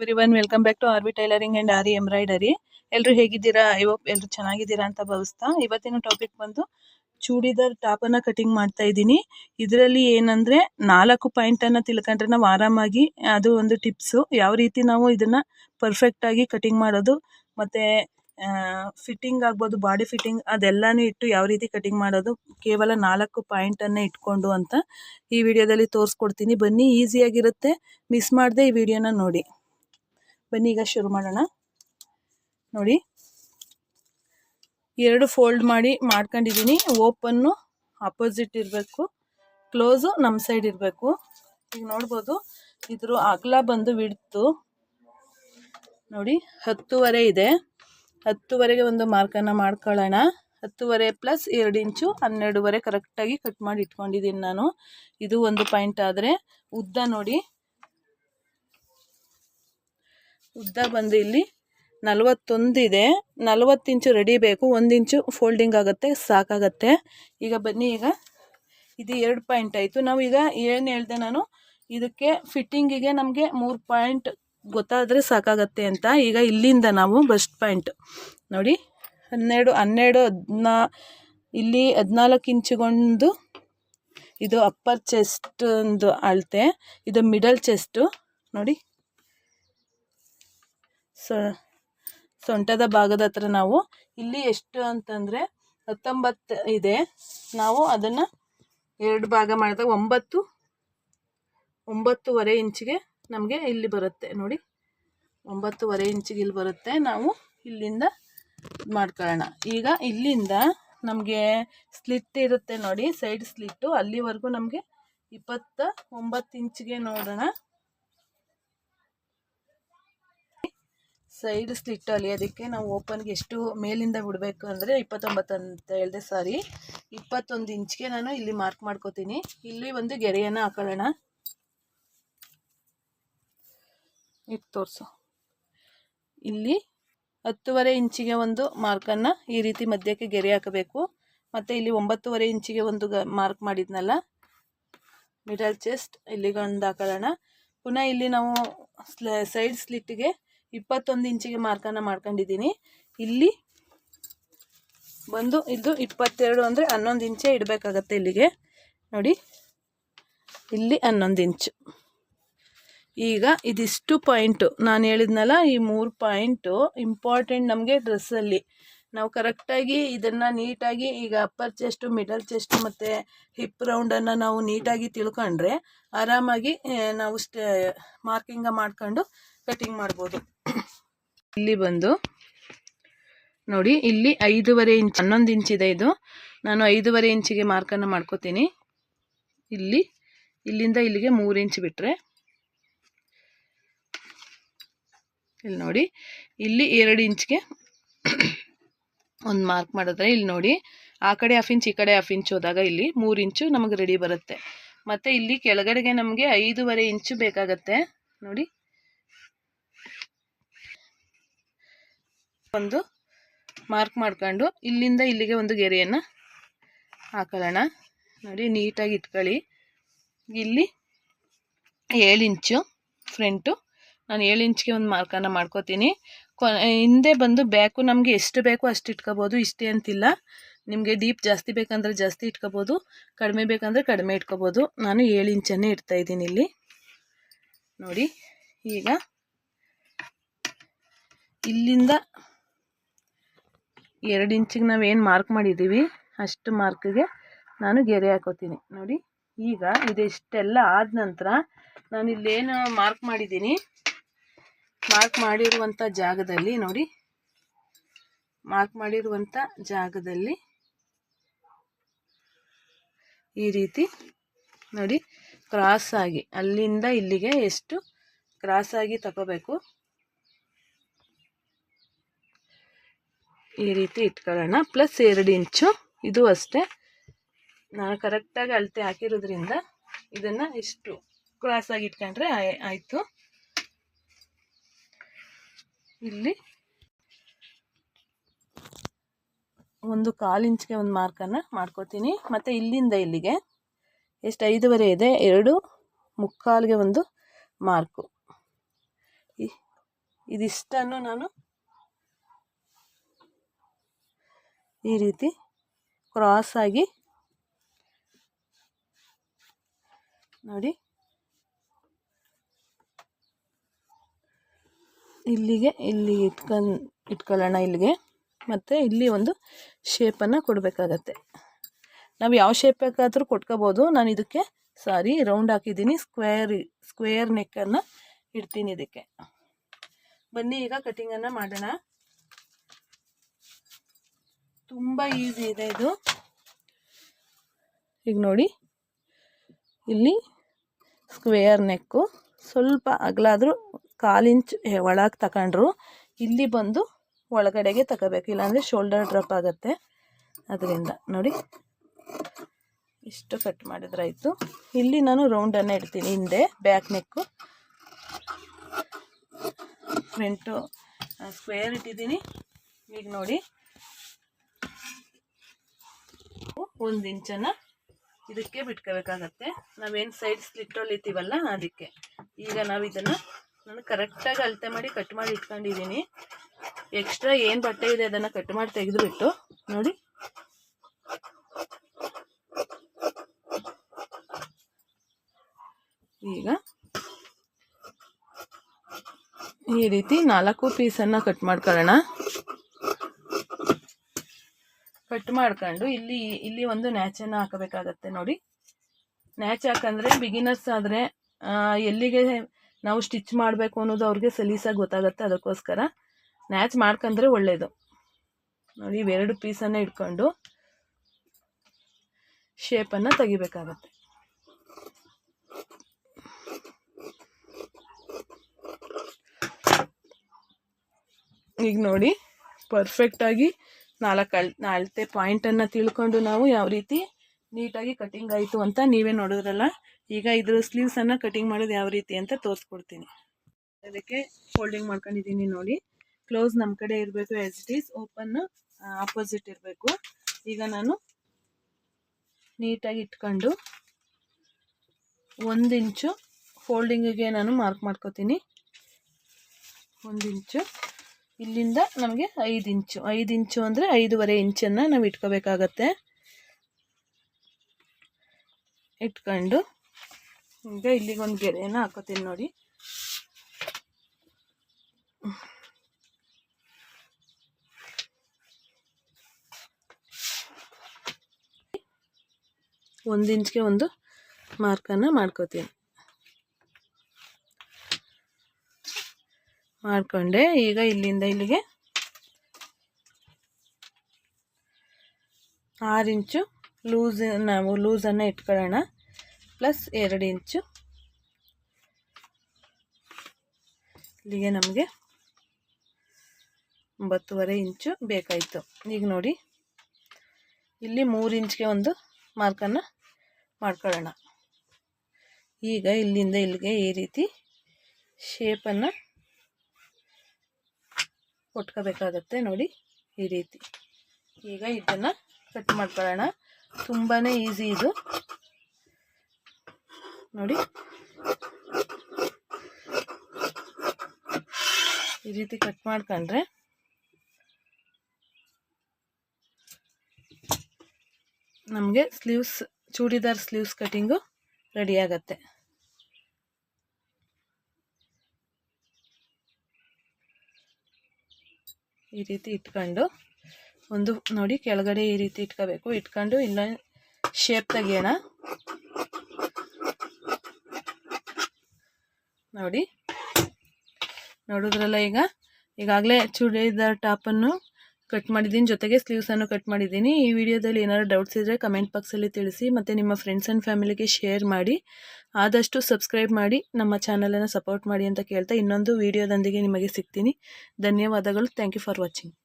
Everyone welcome back to R V tailoring and aari embroidery ಎಲ್ಲರೂ ಹೇಗಿದ್ದೀರಾ? ಅಯ್ಯೋ ಎಲ್ಲರೂ ಚೆನ್ನಾಗಿದ್ದೀರಾ ಅಂತ ಭಾವಿಸ್ತಾ. ಇವತ್ತಿನ ಟಾಪಿಕ್ ಬಂದು ಚೂಡಿದಾರ್ ಟಾಪ್ ಅನ್ನ ಕಟಿಂಗ್ ಮಾಡ್ತಾ ಇದ್ದೀನಿ. ಇದರಲ್ಲಿ ಏನಂದ್ರೆ ನಾಲ್ಕು ಪಾಯಿಂಟ್ ಅನ್ನ ತಿಳ್ಕೊಂಡ್ರೆ ನಾವು ಆರಾಮಾಗಿ ಅದು ಒಂದು ಟಿಪ್ಸ್ ಯಾವ ರೀತಿ ನಾವು ಇದನ್ನ ಪರ್ಫೆಕ್ಟ್ ಆಗಿ ಕಟಿಂಗ್ ಮಾಡೋದು, ಮತ್ತೆ ಫಿಟ್ಟಿಂಗ್ ಆಗ್ಬೋದು ಬಾಡಿ ಫಿಟ್ಟಿಂಗ್ ಅದೆಲ್ಲಾನು ಇಟ್ಟು ಯಾವ ರೀತಿ ಕಟಿಂಗ್ ಮಾಡೋದು, ಕೇವಲ ನಾಲ್ಕು ಪಾಯಿಂಟ್ ಅನ್ನ ಇಟ್ಕೊಂಡು ಅಂತ ಈ ವಿಡಿಯೋದಲ್ಲಿ ತೋರಿಸ್ಕೊಡ್ತೀನಿ. ಬನ್ನಿ ಈಸಿಯಾಗಿರುತ್ತೆ ಮಿಸ್ ಮಾಡದೆ ಈ ವಿಡಿಯೋನ ನೋಡಿ. ಬನ್ನಿ ಈಗ ಶುರು ಮಾಡೋಣ. ನೋಡಿ. ಎರಡು ಫೋಲ್ಡ್ ಮಾಡಿ ಮಾಡ್ಕೊಂಡಿದ್ದೀನಿ. ಓಪನ್ನು ಅಪೋಸಿಟ್ ಇರಬೇಕು. ಕ್ಲೋಸು ನಮ್ಮ ಸೈಡ್ ಇರಬೇಕು. ಈಗ ನೋಡ್ಬೋದು. ಇದ್ರ ಅಗಲ ಬಂದು ಬಿಡ್ತು ನೋಡಿ, ಹತ್ತುವರೆ ಇದೆ. ಹತ್ತುವರೆಗೆ ಒಂದು ಮಾರ್ಕನ್ನು ಮಾಡ್ಕೊಳ್ಳೋಣ. ಹತ್ತುವರೆ ಪ್ಲಸ್ ಎರಡು ಇಂಚು ಹನ್ನೆರಡುವರೆ ಕರೆಕ್ಟಾಗಿ ಕಟ್ ಮಾಡಿ ಇಟ್ಕೊಂಡಿದ್ದೀನಿ ನಾನು. ಇದು ಒಂದು ಪಾಯಿಂಟ್ ಆದರೆ ಉದ್ದ ನೋಡಿ. ಉದ್ದ ಬಂದು ಇಲ್ಲಿ ನಲವತ್ತೊಂದಿದೆ. ನಲವತ್ತು ಇಂಚು ರೆಡಿ ಬೇಕು. ಒಂದು ಇಂಚು ಫೋಲ್ಡಿಂಗ್ ಆಗುತ್ತೆ, ಸಾಕಾಗತ್ತೆ. ಈಗ ಬನ್ನಿ, ಈಗ ಇದು ಎರಡು ಪಾಯಿಂಟ್ ಆಯಿತು. ನಾವು ಈಗ ಏನು ಹೇಳ್ದೆ ನಾನು? ಇದಕ್ಕೆ ಫಿಟ್ಟಿಂಗಿಗೆ ನಮಗೆ ಮೂರು ಪಾಯಿಂಟ್ ಗೊತ್ತಾದರೆ ಸಾಕಾಗತ್ತೆ ಅಂತ. ಈಗ ಇಲ್ಲಿಂದ ನಾವು ಬಸ್ಟ್ ಪಾಯಿಂಟ್ ನೋಡಿ, ಹನ್ನೆರಡು ಹನ್ನೆರಡು, ಹದಿನಾ, ಇಲ್ಲಿ ಹದಿನಾಲ್ಕು ಇಂಚುಗೊಂದು, ಇದು ಅಪ್ಪರ್ ಚೆಸ್ಟ್ ಒಂದು ಅಳತೆ. ಇದು ಮಿಡಲ್ ಚೆಸ್ಟು ನೋಡಿ ಸೊ, ಸೊಂಟದ ಭಾಗದ ಹತ್ರ ನಾವು ಇಲ್ಲಿ ಎಷ್ಟು ಅಂತಂದರೆ ಹತ್ತೊಂಬತ್ತು ಇದೆ. ನಾವು ಅದನ್ನು ಎರಡು ಭಾಗ ಮಾಡಿದಾಗ ಒಂಬತ್ತು, ಒಂಬತ್ತುವರೆ ಇಂಚಿಗೆ ನಮಗೆ ಇಲ್ಲಿ ಬರುತ್ತೆ. ನೋಡಿ, ಒಂಬತ್ತುವರೆ ಇಂಚಿಗೆ ಇಲ್ಲಿ ಬರುತ್ತೆ. ನಾವು ಇಲ್ಲಿಂದ ಮಾಡ್ಕೊಳ್ಳೋಣ. ಈಗ ಇಲ್ಲಿಂದ ನಮಗೆ ಸ್ಲಿಟ್ ಇರುತ್ತೆ ನೋಡಿ, ಸೈಡ್ ಸ್ಲಿಟ್ಟು. ಅಲ್ಲಿವರೆಗೂ ನಮಗೆ ಇಪ್ಪತ್ತ ಒಂಬತ್ತು ಇಂಚಿಗೆ ನೋಡೋಣ. ಸೈಡ್ ಸ್ಲಿಟ್ ಅದಕ್ಕೆ ನಾವು ಓಪನ್ಗೆ ಎಷ್ಟು ಮೇಲಿಂದ ಬಿಡಬೇಕು ಅಂದರೆ ಇಪ್ಪತ್ತೊಂಬತ್ತು ಅಂತ ಹೇಳಿದೆ ಸಾರಿ. ಇಪ್ಪತ್ತೊಂದು ಇಂಚ್ಗೆ ನಾನು ಇಲ್ಲಿ ಮಾರ್ಕ್ ಮಾಡ್ಕೋತೀನಿ. ಇಲ್ಲಿ ಒಂದು ಗೆರೆಯನ್ನು ಹಾಕೊಳ್ಳೋಣ. ಇದು ತೋರಿಸು. ಇಲ್ಲಿ ಹತ್ತುವರೆ ಇಂಚಿಗೆ ಒಂದು ಮಾರ್ಕನ್ನು ಈ ರೀತಿ ಮಧ್ಯಕ್ಕೆ ಗೆರೆ ಹಾಕಬೇಕು. ಮತ್ತು ಇಲ್ಲಿ ಒಂಬತ್ತುವರೆ ಇಂಚಿಗೆ ಒಂದು ಮಾರ್ಕ್ ಮಾಡಿದ್ನಲ್ಲ? ಮಿಡಲ್ ಚೆಸ್ಟ್ ಇಲ್ಲಿಗೊಂದು ಹಾಕೊಳ್ಳೋಣ. ಪುನಃ ಇಲ್ಲಿ ನಾವು ಸೈಡ್ ಸ್ಲಿಟ್ಟಿಗೆ ಇಪ್ಪತ್ತೊಂದು ಇಂಚಿಗೆ ಮಾರ್ಕನ್ನು ಮಾಡ್ಕೊಂಡಿದ್ದೀನಿ. ಇಲ್ಲಿ ಬಂದು ಇದು ಇಪ್ಪತ್ತೆರಡು ಅಂದರೆ ಹನ್ನೊಂದು ಇಂಚೆ ಇಡಬೇಕಾಗತ್ತೆ ಇಲ್ಲಿಗೆ. ನೋಡಿ, ಇಲ್ಲಿ ಹನ್ನೊಂದು ಇಂಚು. ಈಗ ಇದಿಷ್ಟು ಪಾಯಿಂಟು. ನಾನು ಹೇಳಿದ್ನಲ್ಲ, ಈ ಮೂರು ಪಾಯಿಂಟು ಇಂಪಾರ್ಟೆಂಟ್ ನಮಗೆ ಡ್ರೆಸ್ಸಲ್ಲಿ ನಾವು ಕರೆಕ್ಟಾಗಿ ಇದನ್ನು ನೀಟಾಗಿ ಈಗ ಅಪ್ಪರ್ ಚೆಸ್ಟು, ಮಿಡಲ್ ಚೆಸ್ಟು ಮತ್ತು ಹಿಪ್ ರೌಂಡನ್ನು ನಾವು ನೀಟಾಗಿ ತಿಳ್ಕೊಂಡ್ರೆ ಆರಾಮಾಗಿ ನಾವು ಸ್ಟೇ, ಮಾರ್ಕಿಂಗ ಮಾಡ್ಕೊಂಡು ಕಟಿಂಗ್ ಮಾಡ್ಬೋದು. ಇಲ್ಲಿ ಬಂದು ನೋಡಿ, ಇಲ್ಲಿ ಐದೂವರೆ ಇಂಚ್, ಹನ್ನೊಂದು ಇಂಚಿದೆ ಇದು ನಾನು ಐದೂವರೆ ಇಂಚಿಗೆ ಮಾರ್ಕನ್ನು ಮಾಡ್ಕೋತೀನಿ. ಇಲ್ಲಿ, ಇಲ್ಲಿಂದ ಇಲ್ಲಿಗೆ ಮೂರು ಇಂಚ್ ಬಿಟ್ಟರೆ ಇಲ್ಲಿ ನೋಡಿ, ಇಲ್ಲಿ ಎರಡು ಇಂಚ್ಗೆ ಒಂದು ಮಾರ್ಕ್ ಮಾಡಿದ್ರೆ ಇಲ್ಲಿ ನೋಡಿ, ಆ ಕಡೆ ಹಾಫ್ ಇಂಚ್ ಈ ಕಡೆ ಹಾಫ್ ಇಂಚ್ ಹೋದಾಗ ಇಲ್ಲಿ ಮೂರು ಇಂಚು ನಮಗೆ ರೆಡಿ ಬರುತ್ತೆ. ಮತ್ತು ಇಲ್ಲಿ ಕೆಳಗಡೆಗೆ ನಮಗೆ ಐದೂವರೆ ಇಂಚು ಬೇಕಾಗತ್ತೆ. ನೋಡಿ. ಒಂದು ಮಾರ್ಕ್ ಮಾಡ್ಕೊಂಡು ಇಲ್ಲಿಂದ ಇಲ್ಲಿಗೆ ಒಂದು ಗೆರೆಯನ್ನು ಹಾಕೊಳ್ಳೋಣ. ನೋಡಿ, ನೀಟಾಗಿ ಇಟ್ಕೊಳ್ಳಿ. ಇಲ್ಲಿ ಏಳು ಇಂಚು ಫ್ರಂಟು ನಾನು ಏಳು ಇಂಚ್ಗೆ ಒಂದು ಮಾರ್ಕನ್ನು ಮಾಡ್ಕೋತೀನಿ. ಕೊ ಹಿಂದೆ ಬಂದು ಬ್ಯಾಕು ನಮಗೆ ಎಷ್ಟು ಬೇಕೋ ಅಷ್ಟು ಇಟ್ಕೋಬೋದು, ಇಷ್ಟೇ ಅಂತಿಲ್ಲ. ನಿಮಗೆ ಡೀಪ್ ಜಾಸ್ತಿ ಬೇಕಂದ್ರೆ ಜಾಸ್ತಿ ಇಟ್ಕೋಬೋದು, ಕಡಿಮೆ ಬೇಕಂದರೆ ಕಡಿಮೆ ಇಟ್ಕೋಬೋದು. ನಾನು ಏಳು ಇಂಚನ್ನೇ ಇಡ್ತಾಯಿದ್ದೀನಿ ಇಲ್ಲಿ. ನೋಡಿ, ಈಗ ಇಲ್ಲಿಂದ ಎರಡು ಇಂಚಿಗೆ ನಾವು ಏನು ಮಾರ್ಕ್ ಮಾಡಿದ್ದೀವಿ ಅಷ್ಟು ಮಾರ್ಕ್ಗೆ ನಾನು ಗೆರೆ ಹಾಕೋತೀನಿ. ನೋಡಿ, ಈಗ ಇದಿಷ್ಟೆಲ್ಲ ಆದ ನಂತರ ನಾನು ಇಲ್ಲೇನು ಮಾರ್ಕ್ ಮಾಡಿದ್ದೀನಿ. ಮಾರ್ಕ್ ಮಾಡಿರುವಂಥ ಜಾಗದಲ್ಲಿ ನೋಡಿ. ಮಾರ್ಕ್ ಮಾಡಿರುವಂಥ ಜಾಗದಲ್ಲಿ ಈ ರೀತಿ ನೋಡಿ ಕ್ರಾಸ್ ಆಗಿ, ಅಲ್ಲಿಂದ ಇಲ್ಲಿಗೆ ಎಷ್ಟು ಕ್ರಾಸ್ ಆಗಿ ತಗೋಬೇಕು. ಈ ರೀತಿ ಇಟ್ಕೊಳ್ಳೋಣ. ಪ್ಲಸ್ ಎರಡು ಇಂಚು, ಇದು ಅಷ್ಟೇ. ನಾನು ಕರೆಕ್ಟಾಗಿ ಅಳತೆ ಹಾಕಿರೋದ್ರಿಂದ ಇದನ್ನು ಇಷ್ಟು ಕ್ರಾಸಾಗಿ ಇಟ್ಕೊಂಡ್ರೆ ಆಯಿತು. ಇಲ್ಲಿ ಒಂದು ಕಾಲು ಇಂಚ್ಗೆ ಒಂದು ಮಾರ್ಕನ್ನು ಮಾಡ್ಕೋತೀನಿ. ಮತ್ತು ಇಲ್ಲಿಂದ ಇಲ್ಲಿಗೆ ಎಷ್ಟು ಐದುವರೆ ಇದೆ? ಎರಡು ಮುಕ್ಕಾಲಿಗೆ ಒಂದು ಮಾರ್ಕು. ಇದಿಷ್ಟನ್ನು ನಾನು ಈ ರೀತಿ ಕ್ರಾಸ್ ಆಗಿ ನೋಡಿ ಇಲ್ಲಿಗೆ ಇಲ್ಲಿ ಇಟ್ಕನ್, ಇಟ್ಕೊಳ್ಳೋಣ ಇಲ್ಲಿಗೆ. ಮತ್ತು ಇಲ್ಲಿ ಒಂದು ಶೇಪನ್ನು ಕೊಡಬೇಕಾಗತ್ತೆ. ನಾವು ಯಾವ ಶೇಪ್ ಬೇಕಾದರೂ ಕೊಟ್ಕೋಬೋದು. ನಾನು ಇದಕ್ಕೆ ಸಾರಿ ರೌಂಡ್ ಹಾಕಿದ್ದೀನಿ. ಸ್ಕ್ವೇರ್ ಸ್ಕ್ವೇರ್ ನೆಕ್ಕನ್ನು ಇಡ್ತೀನಿ ಇದಕ್ಕೆ. ಬನ್ನಿ, ಈಗ ಕಟಿಂಗನ್ನು ಮಾಡೋಣ. ತುಂಬ ಈಸಿ ಇದೆ ಇದು. ಈಗ ನೋಡಿ. ಇಲ್ಲಿ ಸ್ಕ್ವೇರ್ ನೆಕ್ಕು ಸ್ವಲ್ಪ ಅಗಲಾದರೂ ಕಾಲು ಇಂಚ್ ಒಳಗೆ ತಗೊಂಡ್ರು ಇಲ್ಲಿ ಬಂದು ಒಳಗಡೆಗೆ ತಗೋಬೇಕು. ಇಲ್ಲಾಂದರೆ ಶೋಲ್ಡರ್ ಡ್ರಾಪ್ ಆಗುತ್ತೆ. ಅದರಿಂದ. ನೋಡಿ. ಇಷ್ಟು ಕಟ್ ಮಾಡಿದ್ರಾಯಿತು. ಇಲ್ಲಿ ನಾನು ರೌಂಡನ್ನು ಇಡ್ತೀನಿ. ಹಿಂದೆ ಬ್ಯಾಕ್ ನೆಕ್ಕು ಫ್ರಂಟು ಸ್ಕ್ವೇರ್ ಇಟ್ಟಿದ್ದೀನಿ. ಈಗ ನೋಡಿ. ಒಂದು ಇಂಚನ್ನು ಇದಕ್ಕೆ ಬಿಟ್ಕೋಬೇಕಾಗತ್ತೆ. ನಾವೇನು ಸೈಡ್ ಸ್ಲಿಟ್ ಹೊಲಿತೀವಲ್ಲ ಅದಕ್ಕೆ. ಈಗ ನಾವು ಇದನ್ನು ನಾನು ಕರೆಕ್ಟಾಗಿ ಅಳತೆ ಮಾಡಿ ಕಟ್ ಮಾಡಿ ಇಟ್ಕೊಂಡಿದ್ದೀನಿ. ಎಕ್ಸ್ಟ್ರಾ ಏನು ಬಟ್ಟೆ ಇದೆ ಅದನ್ನು ಕಟ್ ಮಾಡಿ ತೆಗೆದುಬಿಟ್ಟು, ನೋಡಿ. ಈಗ ಈ ರೀತಿ ನಾಲ್ಕು ಪೀಸನ್ನು ಕಟ್ ಮಾಡ್ಕೊಳ್ಳೋಣ. ಕಟ್ ಮಾಡ್ಕೊಂಡು ಇಲ್ಲಿ ಇಲ್ಲಿ ಒಂದು ನ್ಯಾಚನ್ನು ಹಾಕಬೇಕಾಗತ್ತೆ, ನೋಡಿ. ನ್ಯಾಚ್ ಹಾಕಂದ್ರೆ ಬಿಗಿನರ್ಸ್ ಆದರೆ ಎಲ್ಲಿಗೆ ನಾವು ಸ್ಟಿಚ್ ಮಾಡಬೇಕು ಅನ್ನೋದು ಅವ್ರಿಗೆ ಸಲೀಸಾಗಿ ಗೊತ್ತಾಗುತ್ತೆ ಅದಕ್ಕೋಸ್ಕರ. ನ್ಯಾಚ್ ಮಾಡ್ಕೊಂಡ್ರೆ ಒಳ್ಳೆಯದು ನೋಡಿ, ಇವೆರಡು ಪೀಸನ್ನು ಇಟ್ಕೊಂಡು ಶೇಪನ್ನು ತೆಗಿಬೇಕಾಗತ್ತೆ. ಈಗ ನೋಡಿ ಪರ್ಫೆಕ್ಟಾಗಿ ನಾಲ್ಕು ಅಳ್ ಅಳತೆ ಪಾಯಿಂಟನ್ನು ತಿಳ್ಕೊಂಡು ನಾವು ಯಾವ ರೀತಿ ನೀಟಾಗಿ ಕಟಿಂಗ್ ಆಯಿತು ಅಂತ ನೀವೇ ನೋಡಿದ್ರಲ್ಲ, ಈಗ ಇದ್ರ ಸ್ಲೀವ್ಸನ್ನು ಕಟಿಂಗ್ ಮಾಡೋದು ಯಾವ ರೀತಿ ಅಂತ ತೋರಿಸ್ಕೊಡ್ತೀನಿ. ಅದಕ್ಕೆ ಫೋಲ್ಡಿಂಗ್ ಮಾಡ್ಕೊಂಡಿದ್ದೀನಿ ನೋಡಿ. ಕ್ಲೋಸ್ ನಮ್ಮ ಕಡೆ ಇರಬೇಕು as it is open opposite ಇರಬೇಕು. ಈಗ ನಾನು ನೀಟಾಗಿ ಇಟ್ಕೊಂಡು ಒಂದು ಇಂಚು ಫೋಲ್ಡಿಂಗಿಗೆ ನಾನು ಮಾರ್ಕ್ ಮಾಡ್ಕೋತೀನಿ. ಒಂದು ಇಂಚು. ಇಲ್ಲಿಂದ ನಮಗೆ ಐದು ಇಂಚು. ಐದು ಇಂಚು ಅಂದರೆ ಐದೂವರೆ ಇಂಚನ್ನು ನಾವು ಇಟ್ಕೋಬೇಕಾಗತ್ತೆ. ಇಟ್ಕೊಂಡು ಈಗ ಇಲ್ಲಿಗೆ ಒಂದು ಗೆರೆಯನ್ನು ಹಾಕೋತೀನಿ ನೋಡಿ. ಒಂದು ಇಂಚ್ಗೆ ಒಂದು ಮಾರ್ಕನ್ನು ಮಾಡ್ಕೋತೀನಿ. ಮಾಡಿಕೊಂಡೆ ಈಗ ಇಲ್ಲಿಂದ ಇಲ್ಲಿಗೆ ಆರು ಇಂಚು ಲೂಸ್ ನಾವು ಲೂಸನ್ನು ಇಟ್ಕೊಳ್ಳೋಣ. ಪ್ಲಸ್ ಎರಡು ಇಂಚು. ಇಲ್ಲಿಗೆ ನಮಗೆ ಒಂಬತ್ತುವರೆ ಇಂಚು ಬೇಕಾಯಿತು. ಈಗ ನೋಡಿ, ಇಲ್ಲಿ ಮೂರು ಇಂಚ್ಗೆ ಒಂದು ಮಾರ್ಕನ್ನು ಮಾಡ್ಕೊಳ್ಳೋಣ. ಈಗ ಇಲ್ಲಿಂದ ಇಲ್ಲಿಗೆ ಈ ರೀತಿ ಶೇಪನ್ನು ಕೊಟ್ಕೋಬೇಕಾಗತ್ತೆ ನೋಡಿ ಈ ರೀತಿ. ಈಗ ಇದನ್ನು ಕಟ್ ಮಾಡ್ಕೊಳ್ಳೋಣ. ತುಂಬಾ ಈಸಿ ಇದು. ನೋಡಿ. ಈ ರೀತಿ ಕಟ್ ಮಾಡ್ಕೊಂಡ್ರೆ ನಮಗೆ sleeves, churidar sleeves cutting ready ಆಗತ್ತೆ. ಈ ರೀತಿ ಇಟ್ಕೊಂಡು ಒಂದು ನೋಡಿ ಕೆಳಗಡೆ ಈ ರೀತಿ ಇಟ್ಕೋಬೇಕು. ಇಟ್ಕೊಂಡು ಇನ್ನೊಂದು ಶೇಪ್ ತೆಗಿಯೋಣ. ನೋಡಿ. ನೋಡಿದ್ರಲ್ಲ ಈಗ? ಈಗಾಗಲೇ ಚೂಡಿದಾರ್ ಟಾಪನ್ನು ಕಟ್ ಮಾಡಿದ್ದೀನಿ. ಜೊತೆಗೆ ಸ್ಲೀವ್ಸನ್ನು ಕಟ್ ಮಾಡಿದ್ದೀನಿ. ಈ ವಿಡಿಯೋದಲ್ಲಿ ಏನಾದ್ರು ಡೌಟ್ಸ್ ಇದ್ದರೆ ಕಮೆಂಟ್ ಬಾಕ್ಸಲ್ಲಿ ತಿಳಿಸಿ, ಮತ್ತು ನಿಮ್ಮ ಫ್ರೆಂಡ್ಸ್ ಆ್ಯಂಡ್ ಫ್ಯಾಮಿಲಿಗೆ ಶೇರ್ ಮಾಡಿ. ಆದಷ್ಟು ಸಬ್ಸ್ಕ್ರೈಬ್ ಮಾಡಿ, ನಮ್ಮ ಚಾನಲನ್ನು ಸಪೋರ್ಟ್ ಮಾಡಿ ಅಂತ ಕೇಳ್ತಾ ಇನ್ನೊಂದು ವಿಡಿಯೋದೊಂದಿಗೆ ನಿಮಗೆ ಸಿಗ್ತೀನಿ. ಧನ್ಯವಾದಗಳು. Thank you for watching